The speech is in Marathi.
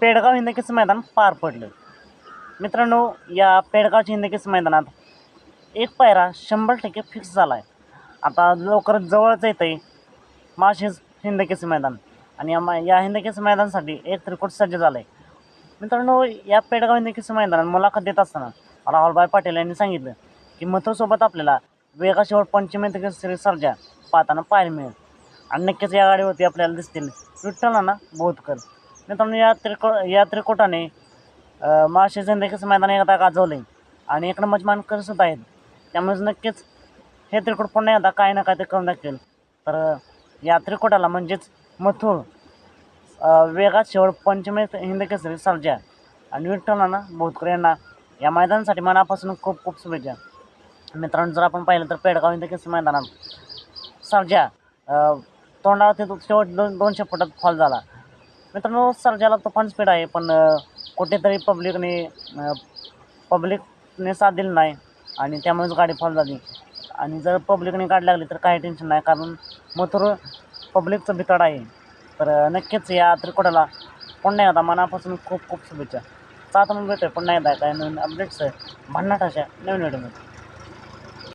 पेडगाव हिंदकेचं मैदान पार पडलं. मित्रांनो या पेडगावच्या हिंदकेचं मैदानात एक पायरा शंभर टक्के फिक्स झाला आहे आता लवकरच जवळच येतं आहे माळशेज हिंदकेचं मैदान. आणि या मा या हिंदकेचं मैदानासाठी एक त्रिकोट सज्ज झालं आहे मित्रांनो या पेडगाव हिंदकेचं मैदानात मुलाखत देत असताना राहुलभाई पाटील यांनी सांगितलं की मथुरसोबत आपल्याला वेगाशेवट शेवट श्री सर्जा पाहताना पाहायला मिळेल. आणि नक्कीच या गाडीवरती आपल्याला दिसतील विठ्ठलांना बोधकर मित्रांनो या त्रिको या त्रिकोटाने माळशे हिंदकेचं मैदान एकदा गाजवले आणि एक नंबरचे मानकर सुद्धा आहेत. त्यामुळेच नक्कीच हे त्रिकोट पुन्हा एकदा काही ना काय ते करून दाखवेल. तर या त्रिकोटाला म्हणजेच मथुर वेगात शेवट पंचमे हिंदकेसरी सर्जा आणि विठ्ठलांना बोधकर यांना या मैदानासाठी मनापासून खूप खूप शुभेच्छा. मित्रांनो जर आपण पाहिलं तर पेडगाव हिंदकेसरी मैदानात सर्जा तोंडावर ते शेवट दोन दोनशे फुटात फॉल झाला. मित्रांनो सर्जाला तुफान स्पीड आहे पण कुठेतरी पब्लिकने पब्लिकने साथ दिली नाही आणि त्यामुळेच गाडी फॉल झाली. आणि जर पब्लिकने गाडी लागली तर काही टेन्शन नाही कारण मथुर पब्लिकचं भिताड आहे. तर नक्कीच या त्रिकोटाला पुन्हा एकदा मनापासून खूप खूप शुभेच्छा. सात म्हणून भेटतोय पुन्हा एकदा. काय नवीन अपडेट्स आहे भन्नाट अशा नवीन व्हिडिओमध्ये